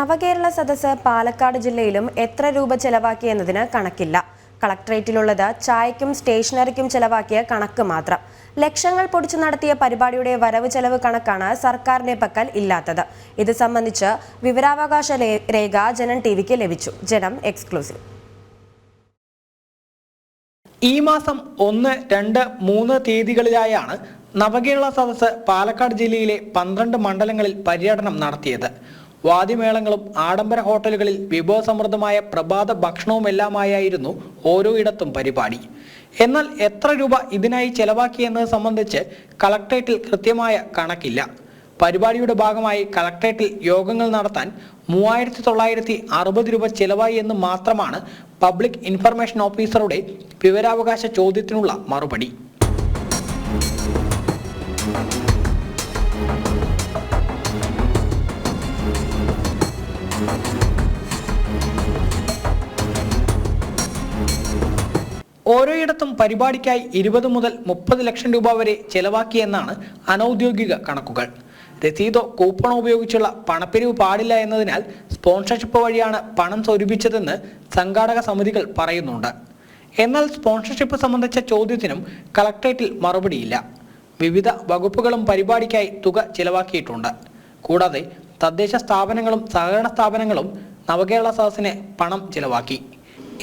നവകേരള സദസ്സ് പാലക്കാട് ജില്ലയിലും എത്ര രൂപ ചെലവാക്കിയെന്നതിന് കണക്കില്ല. കളക്ട്രേറ്റിലുള്ളത് ചായക്കും സ്റ്റേഷനറിക്കും ചെലവാക്കിയ കണക്ക് മാത്രം. ലക്ഷങ്ങൾ പൊടിച്ചു നടത്തിയ പരിപാടിയുടെ വരവ് ചെലവ് കണക്കാണ് സർക്കാരിന്റെ പക്കൽ ഇല്ലാത്തത്. ഇത് സംബന്ധിച്ച് വിവരാവകാശ രേഖ ജനം ടി വിക്ക് ലഭിച്ചു. ജനം എക്സ്ക്ലൂസീവ്. ഈ മാസം ഒന്ന് രണ്ട് മൂന്ന് തീയതികളിലായാണ് നവകേരള സദസ് പാലക്കാട് ജില്ലയിലെ പന്ത്രണ്ട് മണ്ഡലങ്ങളിൽ പര്യടനം നടത്തിയത്. വാദ്യമേളങ്ങളും ആഡംബര ഹോട്ടലുകളിൽ വിഭവസമൃദ്ധമായ പ്രഭാത ഭക്ഷണവുമെല്ലാമായിരുന്നു ഓരോ ഇടത്തും പരിപാടി. എന്നാൽ എത്ര രൂപ ഇതിനായി ചെലവാക്കിയെന്നത് സംബന്ധിച്ച് കളക്ടറേറ്റിൽ കൃത്യമായ കണക്കില്ല. പരിപാടിയുടെ ഭാഗമായി കളക്ടറേറ്റിൽ യോഗങ്ങൾ നടത്താൻ മൂവായിരത്തി തൊള്ളായിരത്തി അറുപത് രൂപ ചെലവായി എന്ന് മാത്രമാണ് പബ്ലിക് ഇൻഫർമേഷൻ ഓഫീസറുടെ വിവരാവകാശ ചോദ്യത്തിനുള്ള മറുപടി. ഓരോയിടത്തും പരിപാടിക്കായി ഇരുപത് മുതൽ മുപ്പത് ലക്ഷം രൂപ വരെ ചെലവാക്കിയെന്നാണ് അനൌദ്യോഗിക കണക്കുകൾ. രസീതോ കൂപ്പണോ ഉപയോഗിച്ചുള്ള പണപ്പിരിവ് പാടില്ല എന്നതിനാൽ സ്പോൺസർഷിപ്പ് വഴിയാണ് പണം സ്വരൂപിച്ചതെന്ന് സംഘാടക സമിതികൾ പറയുന്നുണ്ട്. എന്നാൽ സ്പോൺസർഷിപ്പ് സംബന്ധിച്ച ചോദ്യത്തിനും കളക്ട്രേറ്റിൽ മറുപടിയില്ല. വിവിധ വകുപ്പുകളും പരിപാടിക്കായി തുക ചിലവാക്കിയിട്ടുണ്ട്. കൂടാതെ തദ്ദേശ സ്ഥാപനങ്ങളും സഹകരണ സ്ഥാപനങ്ങളും നവകേരള സദസ്സിന് പണം ചിലവാക്കി.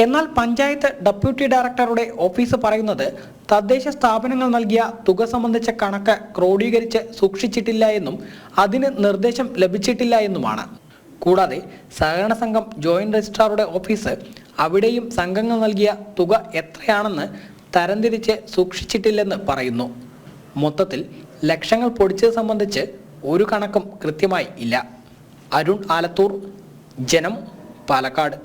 എന്നാൽ പഞ്ചായത്ത് ഡെപ്യൂട്ടി ഡയറക്ടറുടെ ഓഫീസ് പറയുന്നത് തദ്ദേശ സ്ഥാപനങ്ങൾ നൽകിയ തുക സംബന്ധിച്ച കണക്ക് ക്രോഡീകരിച്ച് സൂക്ഷിച്ചിട്ടില്ല എന്നും അതിന് നിർദ്ദേശം ലഭിച്ചിട്ടില്ല എന്നുമാണ്. കൂടാതെ സഹകരണ സംഘം ജോയിന്റ് രജിസ്ട്രാറുടെ ഓഫീസ് അവിടെയും സംഘങ്ങൾ നൽകിയ തുക എത്രയാണെന്ന് തരംതിരിച്ച് സൂക്ഷിച്ചിട്ടില്ലെന്ന് പറയുന്നു. മൊത്തത്തിൽ ലക്ഷങ്ങൾ പൊടിച്ചത് സംബന്ധിച്ച് ഒരു കണക്കും കൃത്യമായി ഇല്ല. അരുൺ ആലത്തൂർ ജനം പാലക്കാട്.